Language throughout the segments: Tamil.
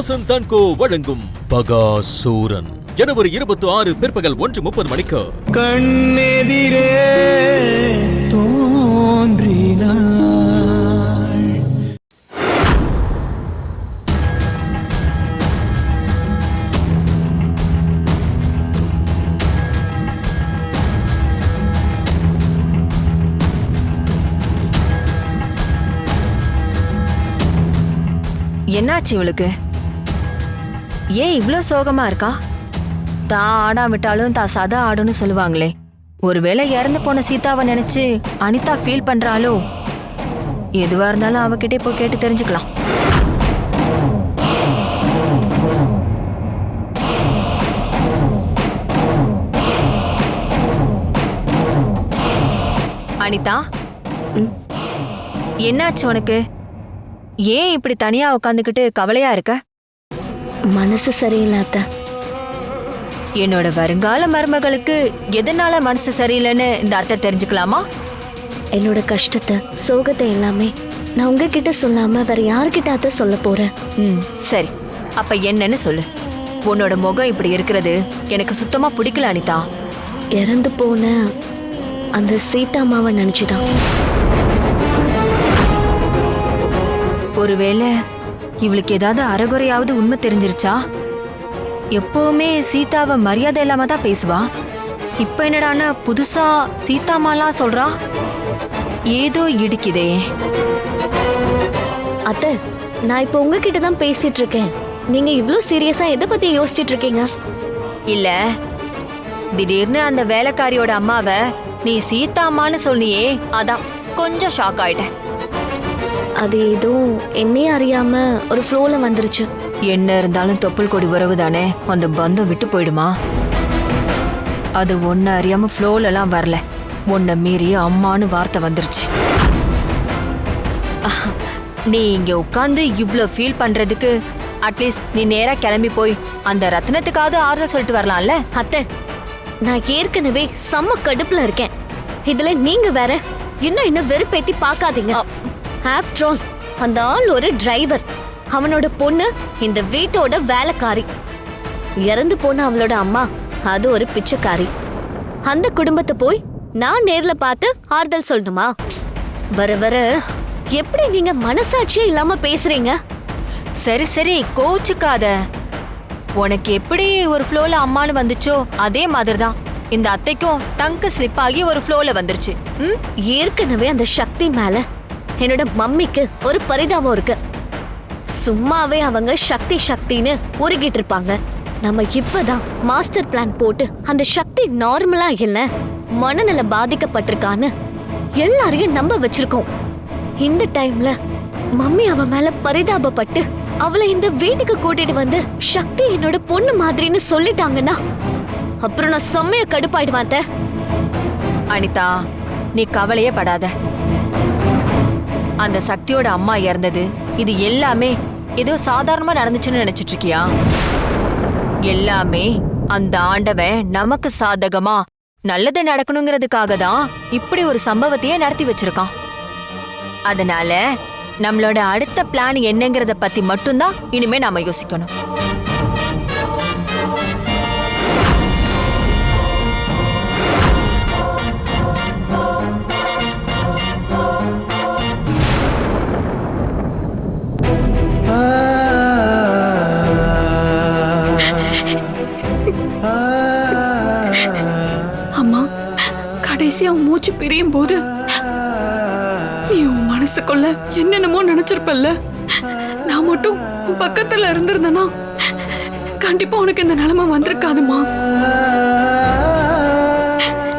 வசந்த் கோ வழங்கும் பகாசூரன். ஜனவரி இருபத்தி ஆறு பிற்பகல் ஒன்று முப்பது மணிக்கு. கண்ணெதிரே என்னாச்சு இவளுக்கு? ஏன் இவ்ளோ சோகமா இருக்கா? தான் ஆடாவிட்டாலும் தான் சதா ஆடுன்னு சொல்லுவாங்களே. ஒருவேளை இறந்து போன சீதாவை நினைச்சு அனிதா ஃபீல் பண்றாளோ? எதுவா இருந்தாலும் அவகிட்டே போய் கேட்டு தெரிஞ்சுக்கலாம். அனிதா? என்னாச்சு உனக்கு? ஏன் இப்படி தனியா உட்காந்துக்கிட்டு கவலையா இருக்க? மனசு சரியில்லாத என்னோட வருங்கால மருமகளுக்கு எதனால மனசு சரியில்லைன்னு இந்த அத்தை தெரிஞ்சுக்கலாமா? என்னோட கஷ்டத்தை சோகத்தை எல்லாமே நான் உங்ககிட்ட சொல்லாம வேற யார்கிட்ட அத்தை சொல்ல போறேன்? ம் சரி. அப்ப என்னன்னு சொல்லு. உன்னோட முகம் இப்படி இருக்கிறது எனக்கு சுத்தமா பிடிக்கல அனிதா. இறந்து போன அந்த சீதாமாவை நினைச்சுதான். ஒருவேளை இவளுக்கு ஏதாவது அறகுறையாவது உண்மை தெரிஞ்சிருச்சா? எப்பவுமே சீதாவை மரியாதை இல்லாம தான் பேசுவா? இப்ப என்னடான்னா புதுசா சீதாமாலாம் சொல்றா? ஏதோ இடிக்குதே. அத்தை நான் இப்போ உங்ககிட்ட தான் பேசிட்டு இருக்கேன் நீங்க இவ்ளோ சீரியஸா எதை பத்தி யோசிச்சிட்டு இருக்கீங்க இல்ல. திடீர்னு அந்த வேலைக்காரியோட அம்மாவை நீ சீதாம்மான்னு சொன்னியே? அதான் கொஞ்சம் ஷாக் ஆயிட்டேன். அது ஏதோ என்னையே அறியாம ஒரு ஃப்ளோல வந்துருச்சு. என்ன இருந்தாலும் தொப்புள் கொடி உறவு தானே? அந்த பந்தம் விட்டு போயிடுமா? அது ஒன்ன அறியாம ஃப்ளோல எல்லாம் வரல. உன்னை மீறி அம்மான்னு வார்த்தை வந்துருச்சு. நீ இங்க உட்காந்து இவ்ளோ ஃபீல் பண்றதுக்கு அட்லீஸ்ட் நீ நேரா கிளம்பி போய் அந்த ரத்னத்துக்காவது ஆறுதல் சொல்லிட்டு வரலாம்ல? அத்தை நான் ஏற்கனவே செம்ம கடுப்புல இருக்கேன். இதுல நீங்க வேற இன்னும் இன்னும் வெறுப்பேத்தி பார்க்காதீங்க. ஆஃப்டர் ஆல் அந்த ஆள் ஒரு டிரைவர் அவனோட பொண்ணு இந்த வீட்டோட வேலைக்காரி. இறந்து போன அவளோட அம்மா அது ஒரு பிச்சைக்காரி. அந்த குடும்பத்தை போய் நான் நேர்ல பார்த்து ஆறுதல் சொல்லணுமா? வர வர எப்படி நீங்க மனசாட்சியே இல்லாம பேசுறீங்க? சரி சரி கோச்சுக்காத. உனக்கு எப்படி ஒரு ஃப்ளோல அம்மானு வந்துச்சோ அதே மாதிரி தான் இந்த அத்தைக்கும் டங்கு ஸ்லிப் ஆகி ஒரு ஃப்ளோல வந்துருச்சு. ஏற்கனவே அந்த சக்தி மேல என்னோட மம்மிக்கு ஒரு பரிதாபம் இருக்கு. சும்மாவே அவங்க சக்தி சக்தின்னு உருகிட்டு இருப்பாங்க. நம்ம இப்பதான் மாஸ்டர் பிளான் போட்டு அந்த சக்தி நார்மலா இல்ல மனநிலை பாதிக்கப்பட்டிருக்கான்னு எல்லாரையும் நம்ப வச்சிருக்கோம். இந்த டைம்ல மம்மி அவ மேல பரிதாபப்பட்டு அவளை இந்த வீட்டுக்கு கூட்டிட்டு வந்து சக்தி என்னோட பொண்ணு மாதிரின்னு சொல்லிட்டாங்கன்னா அப்புறம் நான் செம்மைய கடுப்பாயிடுவாத்த அனிதா நீ கவலையே படாத. அந்த சக்தியோட அம்மா இறந்தது. இது எல்லாமே ஏதோ சாதாரணமா நடந்துச்சுன்னு நினைச்சிட்டு இருக்கியா எல்லாமே அந்த ஆண்டவன் நமக்கு சாதகமா நல்லது நடக்கணுங்கிறதுக்காக தான் இப்படி ஒரு சம்பவத்தையே நடத்தி வச்சிருக்கான். அதனால நம்மளோட அடுத்த பிளான் என்னங்கிறத பத்தி மட்டும்தான் இனிமே நாம யோசிக்கணும். மூச்சு பிரியும் போது நீ உன் மனசுக்குள்ள என்னென்னமோ நினைச்சிருப்பல்ல? நான் மட்டும் உன் பக்கத்துல இருந்திருந்தனா? கண்டிப்பா உனக்கு இந்த நிலைமை வந்திருக்காதுமா.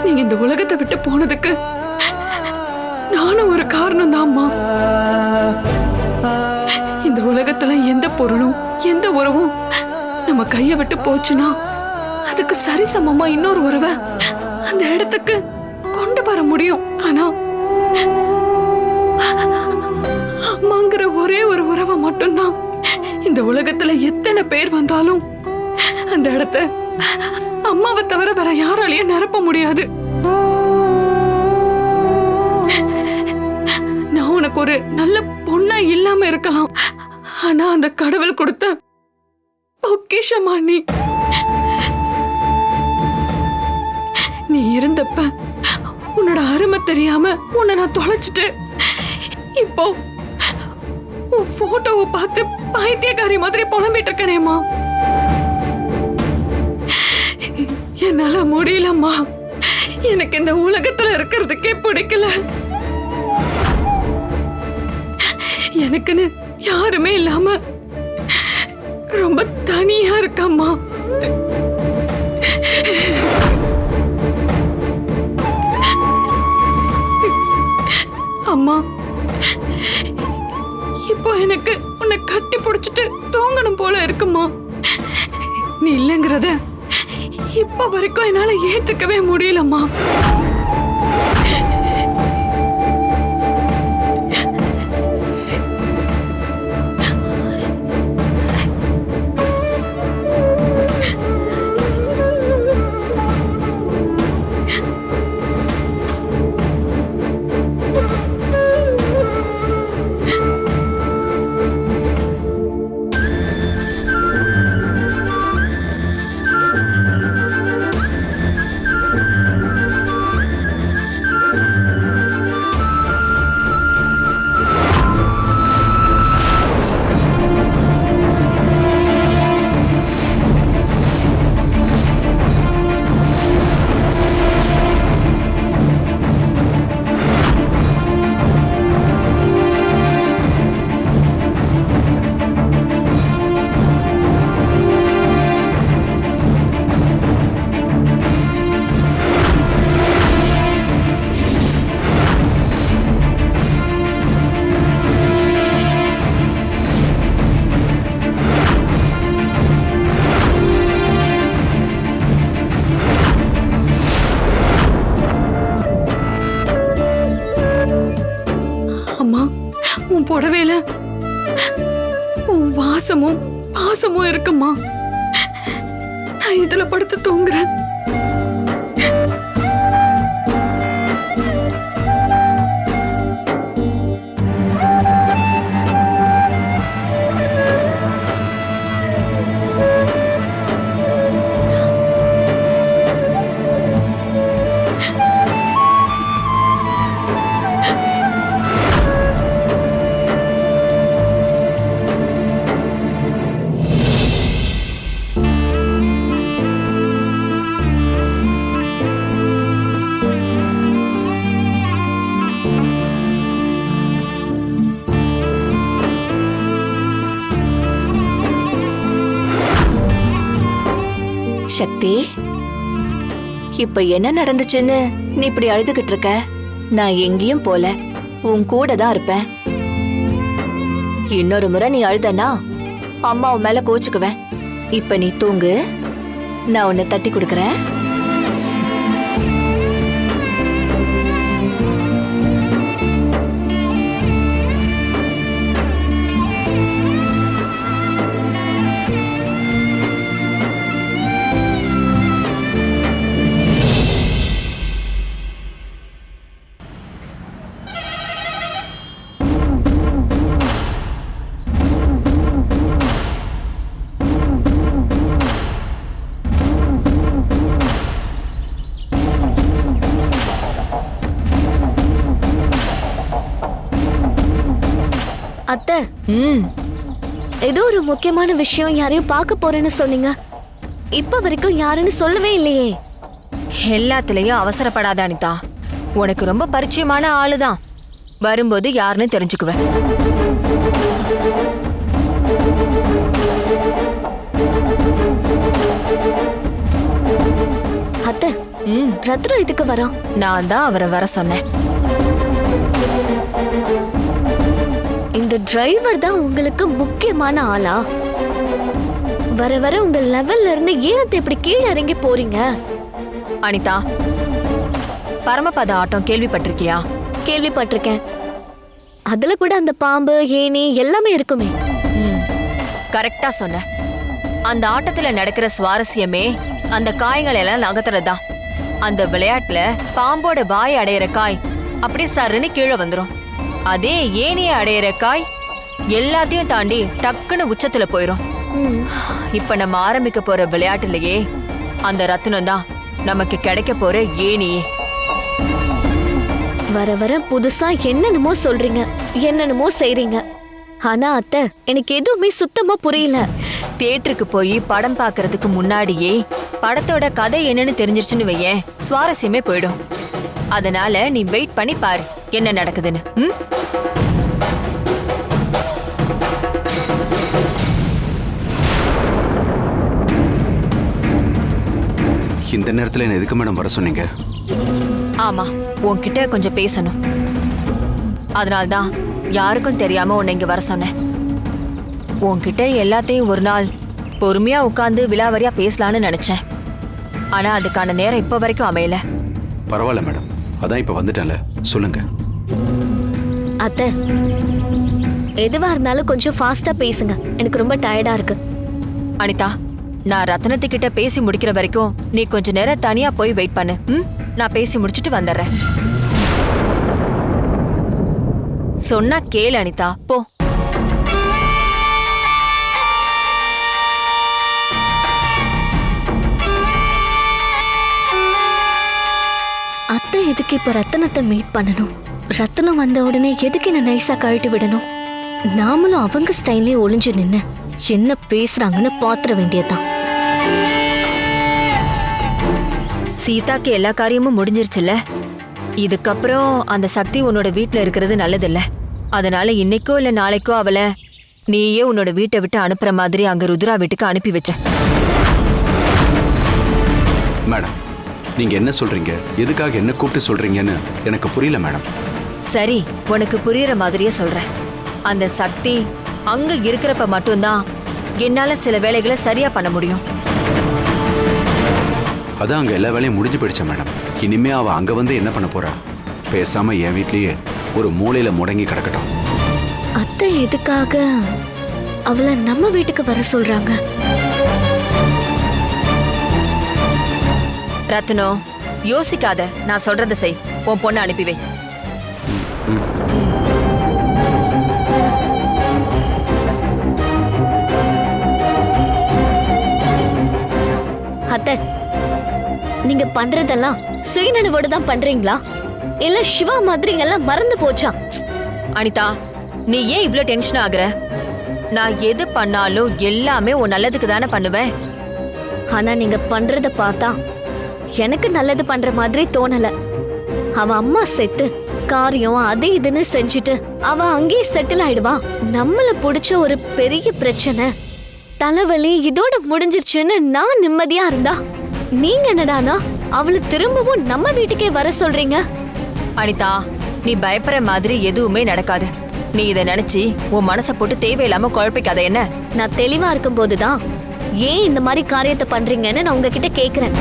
நீங்க இந்த உலகத்தை விட்டு போனதுக்கு நானும் ஒரு காரணம் தான்மா இந்த உலகத்துல எந்த பொருளும் எந்த உறவும் நம்ம கைய விட்டு போச்சுன்னா அதுக்கு சரிசமமா இன்னொரு உறவை அந்த இடத்துக்கு கொண்டு வர முடியும். ஆனா அம்மாங்கிற ஒரே ஒரு உறவை மட்டும்தான். இந்த உலகத்துல எத்தனை பேர் வந்தாலும் அந்த இடத்த அம்மாவை தவிர வேற யாராலையும் நிரப்ப முடியாது. நான் உனக்கு ஒரு நல்ல பொண்ணா இல்லாம இருக்கலாம். ஆனா அந்த கடவுள் கொடுத்த பொக்கிஷமா நீ. நீ இருந்தப்ப உன்னோட அருமை தெரியாம உன்னை நான் தொலைச்சிட்டு இப்போ உன் போட்டோவை பார்த்து பைத்தியக்காரி மாதிரி புலம்பிட்டு இருக்கனேம்மா. என்னால முடியலம்மா. எனக்கு இந்த உலகத்துல இருக்கிறதுக்கே பிடிக்கல. எனக்குன்னு யாருமே இல்லாம ரொம்ப தனியா இருக்கம்மா. அம்மா இப்போ எனக்கு உன்னை கட்டி பிடிச்சிட்டு தூங்கணும் போல இருக்குமா? நீ இல்லைங்கிறத இப்போ வரைக்கும் என்னால் ஏற்றுக்கவே முடியலம்மா. சக்தி. இப்ப என்ன நடந்துச்சுன்னு நீ இப்படி அழுதுகிட்டு இருக்க? நான் எங்கேயும் போல. உன் கூட தான் இருப்பேன். இன்னொரு முறை நீ அழுதனா? அம்மா உன் மேல கோச்சுக்குவேன். இப்ப நீ தூங்கு. நான் உன்னை தட்டி கொடுக்கறேன். அத்தை. ம் ஏதோ ஒரு முக்கியமான விஷயம் யாரையும் பார்க்க போறேன்னு சொன்னீங்க. இப்ப வரைக்கும் யாருன்னு சொல்லவே இல்லையே. எல்லாத்துலயும் அவசரப்படாத அனிதா. உனக்கு ரொம்ப பரிச்சயமான ஆளுதான். வரும்போது யாருன்னு தெரிஞ்சுக்குவேன் அத்தை ம். ரத்னம் இதுக்கு வரான்? நான் தான் அவரை வர சொன்னேன். இந்த டிரைவர் தான் உங்களுக்கு முக்கியமான ஆளா? வர வர உங்க லெவல்ல இருந்து ஏன் இப்படி கீழே இறங்கி போறீங்க. அனிதா பரமபத ஆட்டம் கேள்விப்பட்டிருக்கியா? கேள்விப்பட்டிருக்கேன். அதுல கூட அந்த பாம்பு ஏணி எல்லாமே இருக்குமே. கரெக்டா சொன்ன. அந்த ஆட்டத்துல நடக்கிற சுவாரஸ்யமே அந்த காயங்களை எல்லாம் நகர்த்துறதுதான். அந்த விளையாட்டுல பாம்போட வாய் அடையிற காய் அப்படியே சருன்னு கீழே வந்துரும். அதே ஏனிய அடையிற காய் எல்லாத்தையும் தாண்டி டக்குன்னு உச்சத்துல போயிரும். ம், இப்ப நம்ம ஆரம்பிக்க போற விளையாட்டுலயே அந்த ரத்தினம் தான் நமக்கு கிடைக்க போற ஏணியே. வர வர புதுசா என்னென்னமோ சொல்றீங்க என்னென்னமோ செய்றீங்க. ஆனா அத்தை எனக்கு எதுவுமே சுத்தமா புரியல. தியேட்டருக்கு போய் படம் பார்க்கறதுக்கு முன்னாடியே படத்தோட கதை என்னன்னு தெரிஞ்சிருச்சுன்னு வையேன் சுவாரஸ்யமே போயிடும். அதனால நீ வெயிட் பண்ணி பாரு. என்ன நடக்குதுன்னு? இந்த நேரத்தில் என்ன எதுக்கு மேடம் வர சொன்னீங்க? ஆமா உன்கிட்ட கொஞ்சம் பேசணும். அதனால்தான் யாருக்கும் தெரியாம உன்னை இங்க வர சொன்னேன். உன்கிட்ட எல்லாத்தையும் ஒரு நாள் பொறுமையா உட்கார்ந்து விலாவரியா பேசலான்னு நினைச்சேன். ஆனா அதுக்கான நேரம் இப்ப வரைக்கும் அமையல. பரவாயில்ல மேடம் அதான் இப்போ வந்துட்டேன்ல. சொல்லுங்க. அத்தை எதுவா இருந்தாலும் கொஞ்சம் ஃபாஸ்டா பேசுங்க. எனக்கு ரொம்ப டயர்டா இருக்கு. அனிதா நான் ரத்னத்துக்கிட்ட பேசி முடிக்கிற வரைக்கும் நீ கொஞ்ச நேரம் தனியா போய் வெயிட் பண்ணு. ம்? நான் பேசி முடிச்சிட்டு வந்துடுறேன். சொன்னா கேளு அனிதா. போ. அத்தை எதுக்கு இப்ப ரத்தனத்தை மீட் பண்ணணும்? ரத்தனம் வந்த உடனே எதுக்கு என்ன நைஸா கழட்டி விடணும்? நாமளும் அவங்க ஸ்டைல்லே ஒளிஞ்சு நின்னு என்ன பேசுறாங்கன்னு பாத்திர வேண்டியதுதான். சீதாக்கு எல்லா காரியமும் முடிஞ்சிருச்சுல்ல? இதுக்கப்புறம் அந்த சக்தி உன்னோட வீட்ல இருக்கிறது நல்லதில்ல. அதனால இன்னைக்கோ இல்ல நாளைக்கோ அவளை நீயே உன்னோட வீட்டை விட்டு அனுப்புற மாதிரி அங்க ருத்ரா வீட்டுக்கு அனுப்பி வச்ச. மேடம் நீங்க என்ன சொல்றீங்க? எதுக்காக என்ன கூப்பிட்டு சொல்றீங்கன்னு எனக்கு புரியல மேடம். சரி உனக்கு புரியுற மாதிரியே சொல்றேன். அந்த சக்தி அங்க இருக்கிறப்ப மட்டும்தான் என்னால சில வேலைகளை சரியா பண்ண முடியும். அதான் அங்க எல்லா வேலையும் முடிஞ்சு போயிடுச்சா மேடம். இனிமே அவ அங்க வந்து என்ன பண்ண போறா? பேசாம என் வீட்லயே ஒரு மூலையில முடங்கி கிடக்கட்டும். அத்தை எதுக்காக அவளை நம்ம வீட்டுக்கு வர சொல்றாங்க? ரத்னோ யோசிக்காத. நான் சொல்றத செய். உன் பொண்ணை அனுப்பி வை. அத்தை நீங்க பண்றதெல்லாம் சுயநினைவோடு தான் பண்றீங்களா? இல்ல சிவா மாதிரி எல்லாம் மறந்து போச்சா? அனிதா நீ ஏன் இவ்ளோ டென்ஷன் ஆகுற? நான் எது பண்ணாலும் எல்லாமே உன் நல்லதுக்கு தானே பண்ணுவேன். ஆனா நீங்க பண்றத பார்த்தா எனக்கு நல்லது பண்ற மாதிரி தோணல. அவ அம்மா செத்து. காரியம் அது இதுன்னு செஞ்சுட்டு அவ அங்கேயே செட்டில் ஆயிடுவா. நம்மள புடிச்ச ஒரு பெரிய பிரச்சனை. தலைவலி இதோட முடிஞ்சிருச்சுன்னு நான் நிம்மதியா இருந்தா. நீங்க என்னடானா? அவளை திரும்பவும் நம்ம வீட்டுக்கே வர சொல்றீங்க. அனிதா நீ பயப்படுற மாதிரி எதுவுமே நடக்காது. நீ இதை நினைச்சு உன் மனசை போட்டு தேவையில்லாம குழப்பிக்காத என்ன? நான் தெளிவா இருக்கும் போதுதான் ஏன் இந்த மாதிரி காரியத்தை பண்றீங்கன்னு நான் உங்ககிட்ட கேக்குறேன்.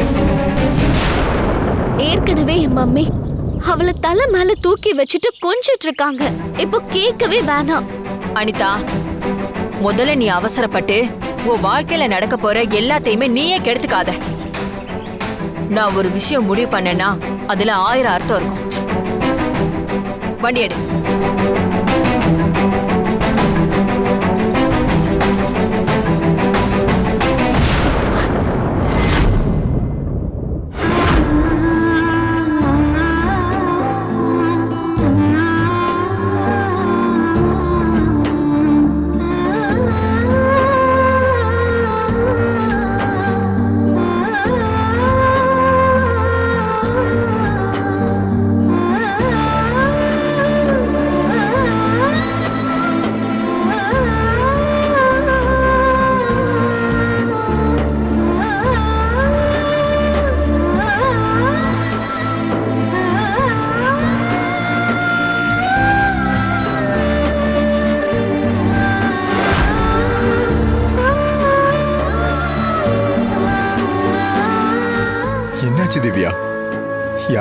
ஏற்கனவே என் மம்மி அவளை தலை மேல தூக்கி வச்சுட்டு கொஞ்சிட்டு இருக்காங்க. இப்போ கேட்கவே வேணாம். அனிதா முதல்ல நீ அவசரப்பட்டு உன் வாழ்க்கையில நடக்க போற எல்லாத்தையுமே நீயே கெடுத்துக்காத. நான் ஒரு விஷயம் முடிவு பண்ணேன்னா அதுல ஆயிரம் அர்த்தம் இருக்கும். வண்டி எடு.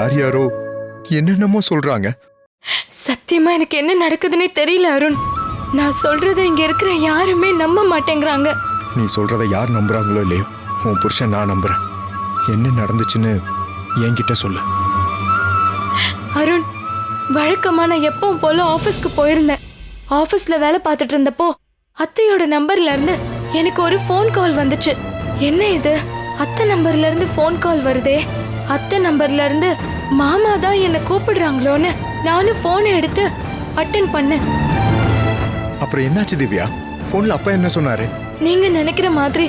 யார் யாரோ என்னென்னமோ சொல்றாங்க. சத்தியமா எனக்கு என்ன நடக்குதுன்னே தெரியல அருண். நான் சொல்றதை இங்க இருக்கிற யாருமே நம்ப மாட்டேங்கிறாங்க. நீ சொல்றத யார் நம்புறாங்களோ இல்லையோ உன் புருஷன் நான் நம்புறேன். என்ன நடந்துச்சுன்னு என்கிட்ட சொல்லு. அருண் வழக்கமா நான் எப்பவும் போல ஆபீஸ்க்கு போயிருந்தேன். ஆபீஸ்ல வேலை பார்த்துட்டு இருந்தப்போ அத்தையோட நம்பர்ல இருந்து எனக்கு ஒரு ஃபோன் கால் வந்துச்சு. என்ன இது? அத்தை நம்பர்ல இருந்து ஃபோன் கால் வருதே? அத்தை நம்பர்ல இருந்து மாமா தான் என்ன கூப்பிடுறாங்களோன்னு நானும் போனை எடுத்து அட்டன் பண்ணேன். அப்புறம் என்னாச்சு திவ்யா? ஃபோன்ல அப்பா என்ன சொன்னாரு? நீங்க நினைக்கிற மாதிரி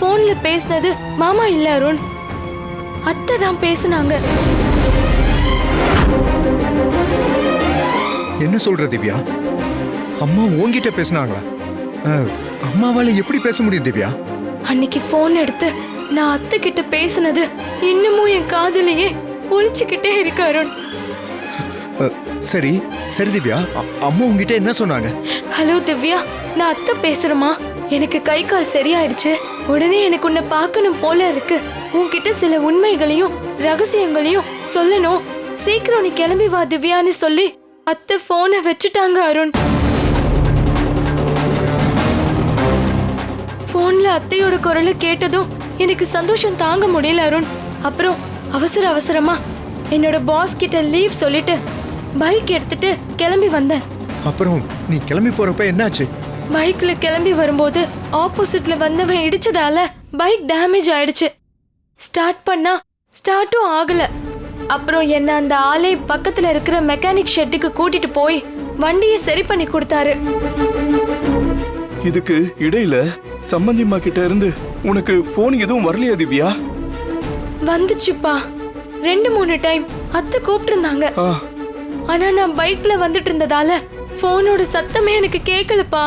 போன்ல பேசினது மாமா இல்ல அருண். அத்தை தான் பேசுனாங்க. என்ன சொல்ற திவ்யா? அம்மா உன்கிட்ட பேசுனாங்களா? அம்மாவால எப்படி பேச முடியும் திவ்யா? அன்னைக்கு போன் எடுத்து நான் அத்தை கிட்ட பேசினது இன்னமும் என் காதுலயே ஒழிச்சுக்கிட்டே இருக்கு அருண். சரி சரி திவ்யா அம்மா உன்கிட்ட என்ன சொன்னாங்க? ஹலோ திவ்யா நான் அத்தை பேசுறேமா எனக்கு கை கால் சரியாயிடுச்சு. உடனே எனக்கு உன்னை பார்க்கணும் போல இருக்கு. உன்கிட்ட சில உண்மைகளையும் ரகசியங்களையும் சொல்லணும். சீக்கிரம் நீ கிளம்பி வா திவ்யான்னு சொல்லி அத்தை போனை வச்சுட்டாங்க அருண். போன்ல அத்தையோட குரலை கேட்டதும் எனக்கு சந்தோஷம் தாங்க முடியல அருண். அப்புறம் அவசர அவசரமா என்னோட பாஸ் கிட்ட லீவ் சொல்லிட்டு பைக் எடுத்துட்டு கிளம்பி வந்தேன். அப்புறம் நீ கிளம்பி போறப்ப என்னாச்சு? பைக்ல கிளம்பி வரும்போது ஆப்போசிட்ல வந்தவன் இடிச்சதால பைக் டேமேஜ் ஆயிடுச்சு. ஸ்டார்ட் பண்ணா ஸ்டார்ட்டும் ஆகல. அப்புறம் என்ன அந்த ஆளே பக்கத்துல இருக்கிற மெக்கானிக் ஷெட்டுக்கு கூட்டிட்டு போய் வண்டியை சரி பண்ணி கொடுத்தாரு. இதுக்கு இடையில சம்பந்திம்மா கிட்ட இருந்து உனக்கு போன் எதுவும் வரலையா திவ்யா? வந்துச்சுப்பா. ரெண்டு மூணு டைம் அத்தை கூப்பிட்டு இருந்தாங்க ஆ, ஆனா நான் பைக்ல வந்துட்டு இருந்ததால போனோட சத்தமே எனக்கு கேட்கலப்பா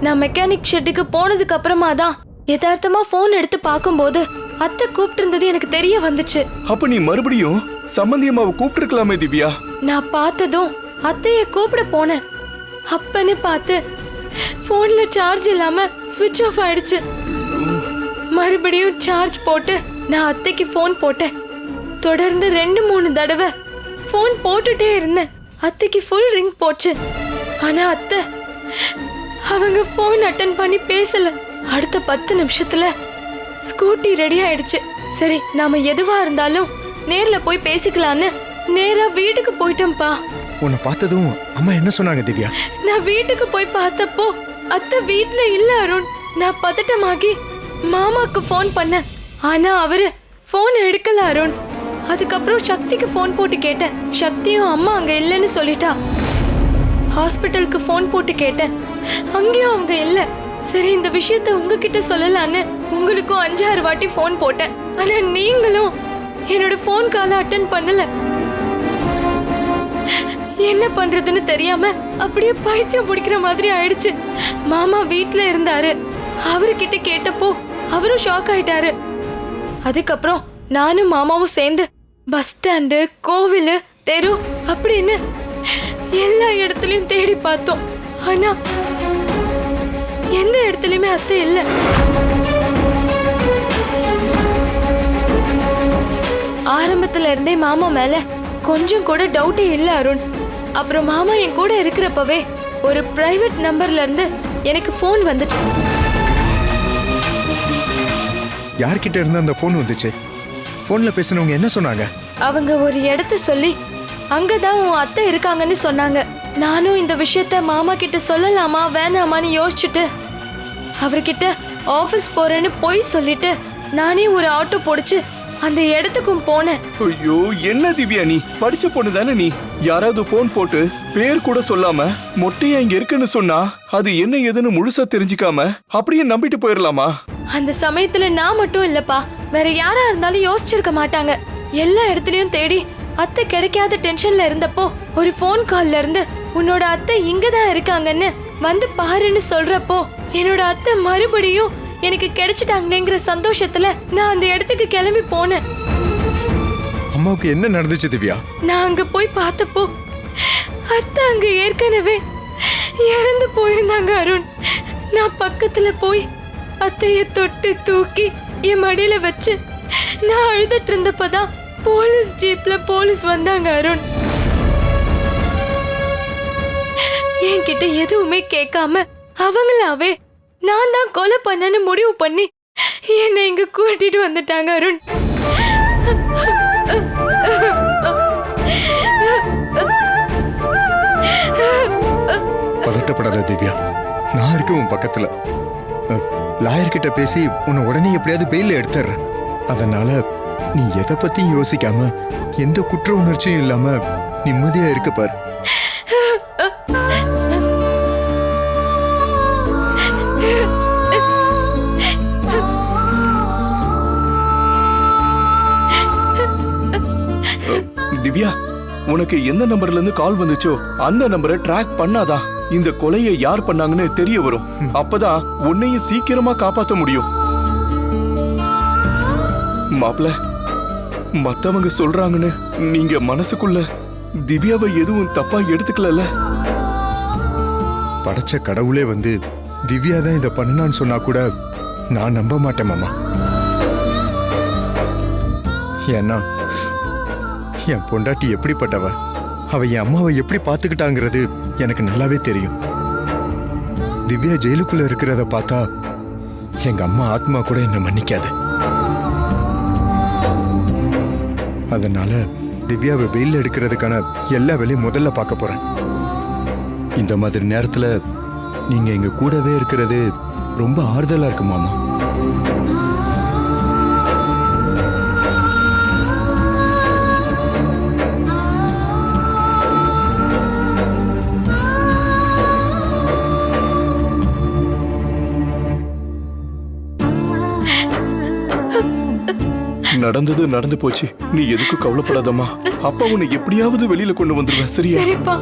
நான் மெக்கானிக் ஷெட்டுக்கு போனதுக்கு அப்புறமா தான் யதார்த்தமா போன் எடுத்து பார்க்கும்போது அத்தை கூப்பிட்டு எனக்கு தெரிய வந்துச்சு. அப்ப நீ மறுபடியும் சம்பந்தியம்மாவை கூப்பிட்டுருக்கலாமே திவ்யா? நான் பார்த்ததும் அத்தைய கூப்பிட போனேன். அப்பன்னு பார்த்து போன்ல சார்ஜ் இல்லாம சுவிட்ச் ஆஃப் ஆயிடுச்சு. மறுபடியும் சார்ஜ் போட்டு நான் அத்தைக்கு ஃபோன் போட்டேன். தொடர்ந்து ரெண்டு மூணு தடவை ஃபோன் போட்டுட்டே இருந்தேன். அத்தைக்கு ஃபுல் ரிங் போச்சு. ஆனா அத்தை அவங்க ஃபோன் அட்டன் பண்ணி பேசல. அடுத்த பத்து நிமிஷத்துல ஸ்கூட்டி ரெடி ஆயிடுச்சு. சரி நாம எதுவா இருந்தாலும் நேர்ல போய் பேசிக்கலான்னு நேரா வீட்டுக்கு போயிட்டேன்ப்பா. உன்னை பார்த்ததும் அம்மா என்ன சொன்னாங்க திவ்யா? நான் வீட்டுக்கு போய் பார்த்தப்போ அத்தை வீட்ல இல்ல அருண். நான் பதட்டமாகி மாமாக்கு ஃபோன் பண்ணேன். ஆனா அவரு போன் எடுக்கல அருண். அதுக்கப்புறம் சக்திக்கு ஃபோன் போட்டு கேட்டேன். சக்தியும் அம்மா அங்க இல்லைன்னு சொல்லிட்டா. ஹாஸ்பிட்டலுக்கு ஃபோன் போட்டு கேட்டேன். அங்கேயும் அவங்க இல்ல. சரி இந்த விஷயத்த உங்ககிட்ட சொல்லலான்னு உங்களுக்கும் அஞ்சாறு வாட்டி ஃபோன் போட்டேன். ஆனா நீங்களும் என்னோட ஃபோன் காலை அட்டன் பண்ணல. என்ன பண்றதுன்னு தெரியாம அப்படியே பைத்தியம் பிடிக்கிற மாதிரி ஆயிடுச்சு. மாமா வீட்டுல இருந்தாரு. அவர்கிட்ட கேட்டப்போ அவரும் ஷாக் ஆயிட்டாரு. அதுக்கப்புறம் நானும் மாமாவும் சேர்ந்து பஸ் ஸ்டாண்டு கோவில் தெரு அப்படின்னு எல்லா இடத்துலயும் தேடி பார்த்தோம். ஆனா எந்த இடத்துலயுமே அத்தை இல்லை. ஆரம்பத்துல இருந்தே மாமா மேல கொஞ்சம் கூட டவுட்டே இல்ல அருண். அப்புறம் மாமா என் கூட இருக்கிறப்பவே ஒரு பிரைவேட் நம்பர்ல இருந்து எனக்கு ஃபோன் வந்துச்சு. யார்கிட்ட இருந்து அந்த ஃபோன் வந்துச்சு? ஃபோன்ல பேசினவங்க என்ன சொன்னாங்க? அவங்க ஒரு இடத்த சொல்லி அங்கதான் உன் அத்தை இருக்காங்கன்னு சொன்னாங்க. நானும் இந்த விஷயத்த மாமா கிட்ட சொல்லலாமா வேணாமான்னு யோசிச்சுட்டு அவர்கிட்ட ஆபீஸ் போறேன்னு போய் சொல்லிட்டு நானே ஒரு ஆட்டோ போடுச்சு அந்த இடத்துக்கும் போனேன். ஐயோ என்ன திவ்யா நீ? படிச்ச பொண்ணு தானே நீ? யாராவது போன் போட்டு பேர் கூட சொல்லாம மொட்டையா இங்க இருக்குன்னு சொன்னா அது என்ன ஏதுன்னு முழுசா தெரிஞ்சுக்காம அப்படியே நம்பிட்டு போயிடலாமா அந்த சமயத்துல நான் மட்டும் இல்லப்பா. வேற யாரா இருந்தாலும் யோசிச்சிருக்க மாட்டாங்க. எல்லா இடத்துலயும் தேடி அத்தை கிடைக்காத டென்ஷன்ல இருந்தப்போ ஒரு ஃபோன் கால்ல இருந்து உன்னோட அத்தை இங்க தான் இருக்காங்கன்னு வந்து பாருன்னு சொல்றப்போ என்னோட அத்தை மறுபடியும் எனக்கு கிடைச்சிட்டாங்களேங்கிற சந்தோஷத்துல நான் அந்த இடத்துக்கு கிளம்பி போனேன். அம்மாவுக்கு என்ன நடந்துச்சு திவ்யா? நான் அங்க போய் பார்த்தப்போ அத்தை அங்க ஏற்கனவே இறந்து போயிருந்தாங்க அருண். நான் பக்கத்துல போய் அத்தைய தொட்டு தூக்கி என் மடியில வச்சு நான் அழுதுட்டு இருந்தப்பதான் போலீஸ் ஜீப்ல போலீஸ் வந்தாங்க அருண். என்கிட்ட எதுவுமே கேட்காம அவங்களாவே நான் தான் கொலை பண்ணேன்னு முடிவு பண்ணி என்னை இங்க கூட்டிட்டு வந்துட்டாங்க அருண். பதட்டப்படாத திவ்யா. நான் இருக்கேன் உன் பக்கத்துல. லாயர் கிட்ட பேசி உன்னை உடனே எப்படியாவது பெயில எடுத்துடுறேன். அதனால நீ எதை பத்தியும் யோசிக்காம எந்த குற்ற உணர்ச்சியும் இல்லாம நிம்மதியா இருக்க பாரு. திவ்யா உனக்கு எந்த நம்பர்ல இருந்து கால் வந்துச்சோ அந்த நம்பரை ட்ராக் பண்ணாதான். இந்த கொலையை யார் பண்ணாங்கன்னு தெரிய வரும். அப்பதான் உன்னையும் சீக்கிரமா காப்பாத்த முடியும். மாப்ள மத்தவங்க சொல்றாங்கன்னு நீங்க மனசுக்குள்ள திவ்யாவை எதுவும் தப்பா எடுத்துக்கலல்ல? படைச்ச கடவுளே வந்து திவ்யா தான் இதை பண்ணான்னு சொன்னா கூட நான் நம்ப மாட்டேன் மாமா. ஏன்னா என் பொண்டாட்டி எப்படிப்பட்டவ? அவ என் அம்மாவை எப்படி பார்த்துக்கிட்டாங்கிறது எனக்கு நல்லாவே தெரியும். திவ்யா ஜெயிலுக்குள்ள இருக்கிறத பார்த்தா எங்க அம்மா ஆத்மா கூட என்ன மன்னிக்காது. அதனால திவ்யாவை வெயில் எடுக்கிறதுக்கான எல்லா வேலையும் முதல்ல பார்க்க போறேன். இந்த மாதிரி நேரத்தில் நீங்க எங்க கூடவே இருக்கிறது ரொம்ப ஆறுதலா இருக்கு மாமா. நடந்தது நடந்து போச்சு. நீ எதுக்கு கவலைப்படாதம்மா. அப்பா உன்னை எப்படியாவது வெளியில கொண்டு வந்துருவேன் சரியா? சரிப்பா.